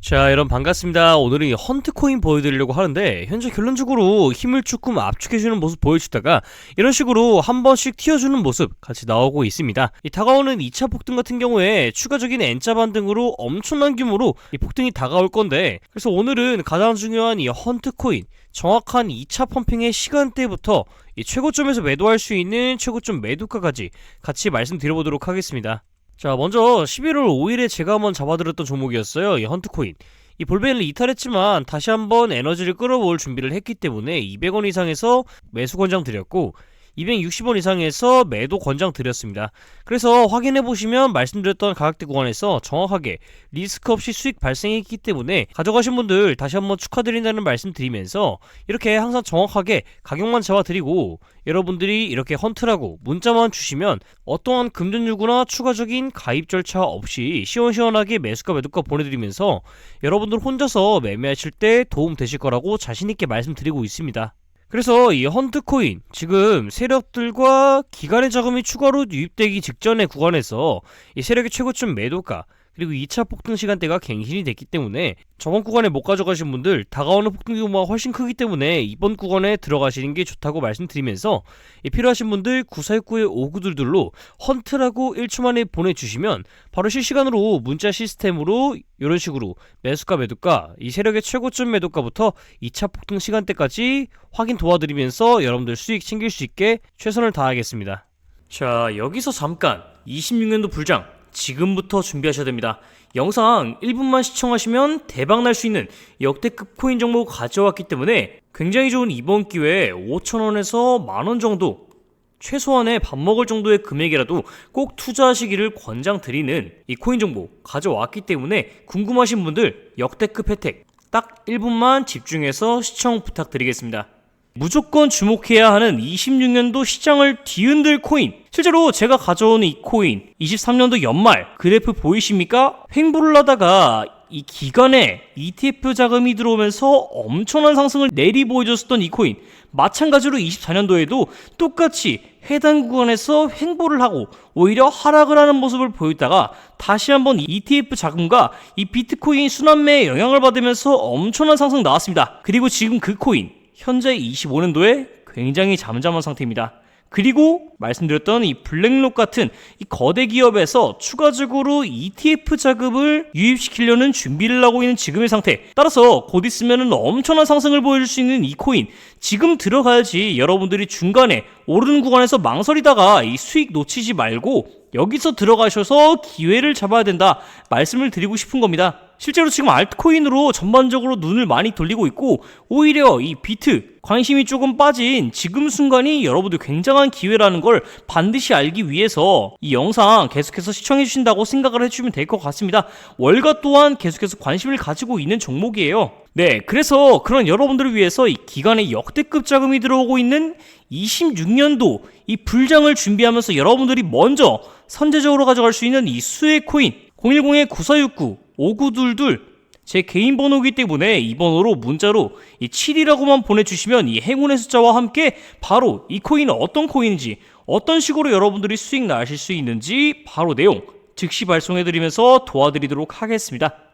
자 여러분 반갑습니다. 오늘은 이 헌트 코인 보여드리려고 하는데 현재 결론적으로 힘을 조금 압축해주는 모습 보여주다가 이런 식으로 한 번씩 튀어주는 모습 같이 나오고 있습니다. 이 다가오는 2차 폭등 같은 경우에 추가적인 N자 반등으로 엄청난 규모로 이 폭등이 다가올 건데 그래서 오늘은 가장 중요한 이 헌트 코인 정확한 2차 펌핑의 시간대부터 이 최고점에서 매도할 수 있는 최고점 매도가까지 같이 말씀드려보도록 하겠습니다 자, 먼저 11월 5일에 제가 한번 잡아들었던 종목이었어요. 이 헌트코인. 이 볼베인을 이탈했지만 다시 한번 에너지를 끌어모을 준비를 했기 때문에 200원 이상에서 매수 권장 드렸고 260원 이상에서 매도 권장 드렸습니다. 그래서 확인해 보시면 말씀드렸던 가격대 구간에서 정확하게 리스크 없이 수익 발생했기 때문에 가져가신 분들 다시 한번 축하드린다는 말씀 드리면서 이렇게 항상 정확하게 가격만 잡아드리고 여러분들이 이렇게 헌트라고 문자만 주시면 어떠한 금전 요구나 추가적인 가입 절차 없이 시원시원하게 매수가 매도가 보내드리면서 여러분들 혼자서 매매하실 때 도움 되실 거라고 자신있게 말씀드리고 있습니다. 그래서 이 헌트 코인 지금 세력들과 기간의 자금이 추가로 유입되기 직전의 구간에서 이 세력의 최고점 매도가 그리고 2차 폭등 시간대가 갱신이 됐기 때문에 저번 구간에 못 가져가신 분들 다가오는 폭등 규모가 훨씬 크기 때문에 이번 구간에 들어가시는 게 좋다고 말씀드리면서 이 필요하신 분들 9469의 5922로 헌트라고 1초 만에 보내주시면 바로 실시간으로 문자 시스템으로 이런 식으로 매수가 매도가 이 세력의 최고점 매도가부터 2차 폭등 시간대까지 확인 도와드리면서 여러분들 수익 챙길 수 있게 최선을 다하겠습니다. 자 여기서 잠깐 26년도 불장 지금부터 준비하셔야 됩니다. 영상 1분만 시청하시면 대박 날 수 있는 역대급 코인 정보 가져왔기 때문에 굉장히 좋은 이번 기회에 5천원에서 만원 정도 최소한의 밥 먹을 정도의 금액이라도 꼭 투자하시기를 권장드리는 이 코인 정보 가져왔기 때문에 궁금하신 분들 역대급 혜택 딱 1분만 집중해서 시청 부탁드리겠습니다. 무조건 주목해야 하는 26년도 시장을 뒤흔들 코인. 실제로 제가 가져오는 이 코인, 23년도 연말 그래프 보이십니까? 횡보를 하다가 이 기간에 ETF 자금이 들어오면서 엄청난 상승을 내리 보여줬었던 이 코인. 마찬가지로 24년도에도 똑같이 해당 구간에서 횡보를 하고 오히려 하락을 하는 모습을 보였다가 다시 한번 ETF 자금과 이 비트코인 순환매에 영향을 받으면서 엄청난 상승 나왔습니다. 그리고 지금 그 코인 현재 25년도에 굉장히 잠잠한 상태입니다. 그리고 말씀드렸던 이 블랙록 같은 이 거대 기업에서 추가적으로 ETF 자금을 유입시키려는 준비를 하고 있는 지금의 상태. 따라서 곧 있으면 엄청난 상승을 보여줄 수 있는 이 코인. 지금 들어가야지 여러분들이 중간에 오르는 구간에서 망설이다가 이 수익 놓치지 말고 여기서 들어가셔서 기회를 잡아야 된다 말씀을 드리고 싶은 겁니다. 실제로 지금 알트코인으로 전반적으로 눈을 많이 돌리고 있고 오히려 이 비트 관심이 조금 빠진 지금 순간이 여러분들 굉장한 기회라는 걸 반드시 알기 위해서 이 영상 계속해서 시청해 주신다고 생각을 해주시면 될 것 같습니다. 월가 또한 계속해서 관심을 가지고 있는 종목이에요. 네, 그래서 그런 여러분들을 위해서 이 기간에 역대급 자금이 들어오고 있는 26년도 이 불장을 준비하면서 여러분들이 먼저 선제적으로 가져갈 수 있는 이 수혜 코인 010-9469-5922 제 개인 번호이기 때문에 이 번호로 문자로 이 7이라고만 보내주시면 이 행운의 숫자와 함께 바로 이 코인은 어떤 코인인지 어떤 식으로 여러분들이 수익 나실 수 있는지 바로 내용 즉시 발송해드리면서 도와드리도록 하겠습니다.